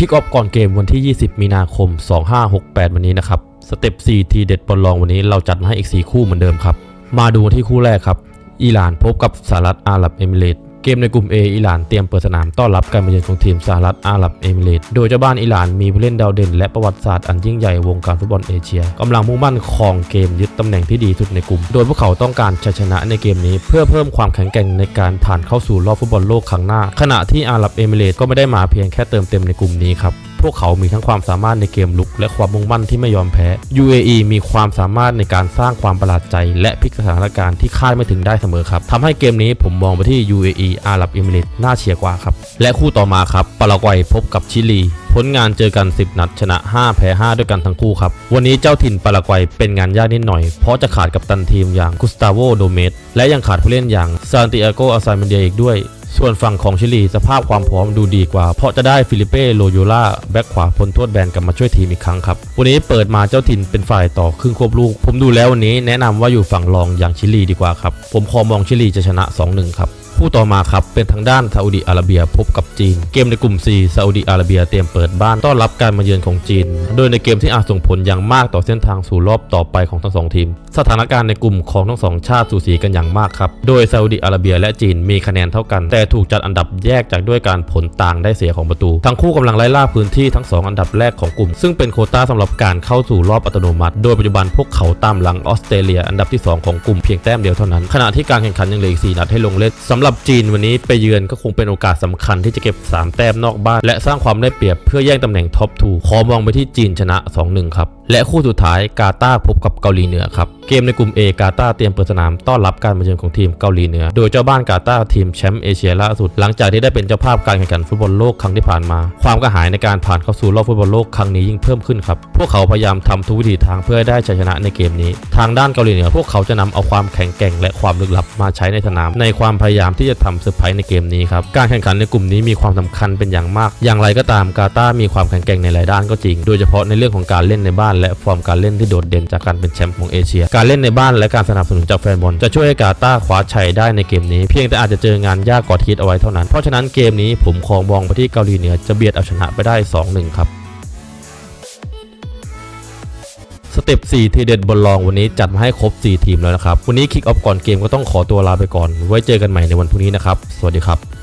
คิกออฟก่อนเกมวันที่ 20 มีนาคม 2568 วันนี้นะครับสเต็ป4ทีเด็ดบอลลองวันนี้เราจัดมาให้อีก 4 คู่เหมือนเดิมครับ มาดูที่คู่แรกครับ อิหร่านพบกับสหรัฐอาหรับเอมิเรตส์ เกมในกลุ่ม A อิหร่านเตรียมเปิดสนามต้อนรับการมาเยือนของทีมสหรัฐอาหรับเอมิเรตส์โดยเจ้าบ้านอิหร่านมีผู้เล่นดาวเด่นและประวัติศาสตร์อันยิ่งใหญ่วงการฟุตบอลเอเชียกำลังมุ่งมั่นครองเกมยึดตำแหน่งที่ดีสุดในกลุ่ม โดยพวกเขาต้องการชัยชนะในเกมนี้เพื่อเพิ่มความแข็งแกร่งในการผ่านเข้าสู่รอบฟุตบอลโลกครั้งหน้า ขณะที่อาหรับเอมิเรตส์ก็ไม่ได้มาเพียงแค่เติมเต็มในกลุ่มนี้ครับพวกเขามีทั้งความสามารถในเกมลุก และความมุ่งมั่นที่ไม่ยอมแพ้ UAE มีความสามารถในการสร้างความประหลาดใจ และพลิกสถานการณ์ที่คาดไม่ถึงได้เสมอครับทำให้เกมนี้ผมมองไปที่ UAE อาหรับเอมิเรตน่าเชียร์กว่าครับ และคู่ต่อมาครับปารากวัยพบกับชิลีผลงานเจอกัน 10 นัดชนะ 5 แพ้ 5 ด้วยกันทั้งคู่ครับ วันนี้เจ้าถิ่นปารากวัยเป็นงานยากนิดหน่อย เพราะจะขาดกับตันทีมอย่างกุสตาโวโดเมสและยังขาดผู้เล่นอย่างซานติอาโกอาซายมันเดียอีกด้วย ส่วนฝั่งของชิลีสภาพความพร้อมดูดีกว่า เพราะจะได้ฟิลิเป้โลโยล่าแบ็คขวาพ้นโทษแบนกลับมาช่วยทีมอีกครั้งครับ วันนี้เปิดมาเจ้าถิ่นเป็นฝ่ายต่อครึ่งควบลูก ผมดูแล้ววันนี้แนะนำว่าอยู่ฝั่งรองอย่างชิลีดีกว่าครับ ผมคอมองชิลีจะชนะ 2-1 ครับ คู่ต่อมาครับ เป็นทางด้านซาอุดิอาระเบียพบกับจีน เกมในกลุ่ม C ซาอุดิอาระเบียเตรียมเปิดบ้านต้อนรับการมาเยือนของจีน โดยในเกมที่อาจส่งผลอย่างมากต่อเส้นทางสู่รอบต่อไปของทั้งสองทีม สถานการณ์ในกลุ่มของทั้งสองชาติสูสีกันอย่างมากครับ โดยซาอุดิอาระเบียและจีนมีคะแนนเท่ากัน แต่ถูกจัดอันดับแยกจากด้วยการผลต่างได้เสียของประตู ทั้งคู่กำลังไล่ล่าพื้นที่ทั้งสองอันดับแรกของกลุ่ม ซึ่งเป็นโคต้าสำหรับการเข้าสู่รอบอัตโนมัติ โดยปัจจุบันพวกเขาตามหลังออสเตรเลีย อันดับที่สองของกลุ่มเพียงแต้มเดียวเท่านั้น ขณะที่การแข่งขันยังเหลืออีก4นัดให้ลงเล่นสำหรับับจีนวันนี้ไปเยือนก็คงเป็นโอกาสสำคัญที่จะเก็บ 3 แต้มนอกบ้าน และสร้างความได้เปรียบเพื่อแย่งตำแหน่งท็อปทูขอมองไปที่จีนชนะ 2-1 ครับ และคู่สุดท้ายกาตาพบกับเกาหลีเหนือครับเกมในกลุ่ม A กาตาเตรียมเปิดสนามต้อนรับการมาเยือนของทีมเกาหลีเหนือ โดยเจ้าบ้านกาตาทีมแชมป์เอเชียล่าสุด หลังจากที่ได้เป็นเจ้าภาพการแข่งขันฟุตบอลโลกครั้งที่ผ่านมา ความกระหายในการผ่านเข้าสู่รอบฟุตบอลโลกครั้งนี้ยิ่งเพิ่มขึ้นครับพวกเขาพยายามทำทุกวิถีทางเพื่อให้ได้ชัยชนะในเกมนี้ ทางด้านเกาหลีเหนือ พวกเขาจะนำเอาความแข็งแกร่งและความลึกลับมาใช้ในสนาม ในความพยายามที่จะทำเซอร์ไพรส์ในเกมนี้ครับการแข่งขันในกลุ่มนี้มีความสำคัญเป็นอย่างมาก อย่างไรก็ตามกาตามีความแข็งแกร่งในหลายด้านก็จริง โดยเฉพาะในเรื่องของการเล่นในบ้านและฟอร์มการเล่นที่โดดเด่นจากการเป็นแชมป์ของเอเชีย การเล่นในบ้านและการสนับสนุนจากแฟนบอลจะช่วยให้กาตาร์คว้าชัยได้ในเกมนี้ เพียงแต่อาจจะเจองานยากกว่าที่คิดเอาไว้เท่านั้น เพราะฉะนั้นเกมนี้ผมคองมองไปที่เกาหลีเหนือจะเบียดเอาชนะไปได้ 2-1 ครับสเต็ป4ทีเด็ดบอลลองวันนี้จัดมาให้ครบ 4 ทีมแล้วนะครับ วันนี้คิกออฟก่อนเกมก็ต้องขอตัวลาไปก่อน ไว้เจอกันใหม่ในวันพรุ่งนี้นะครับ สวัสดีครับ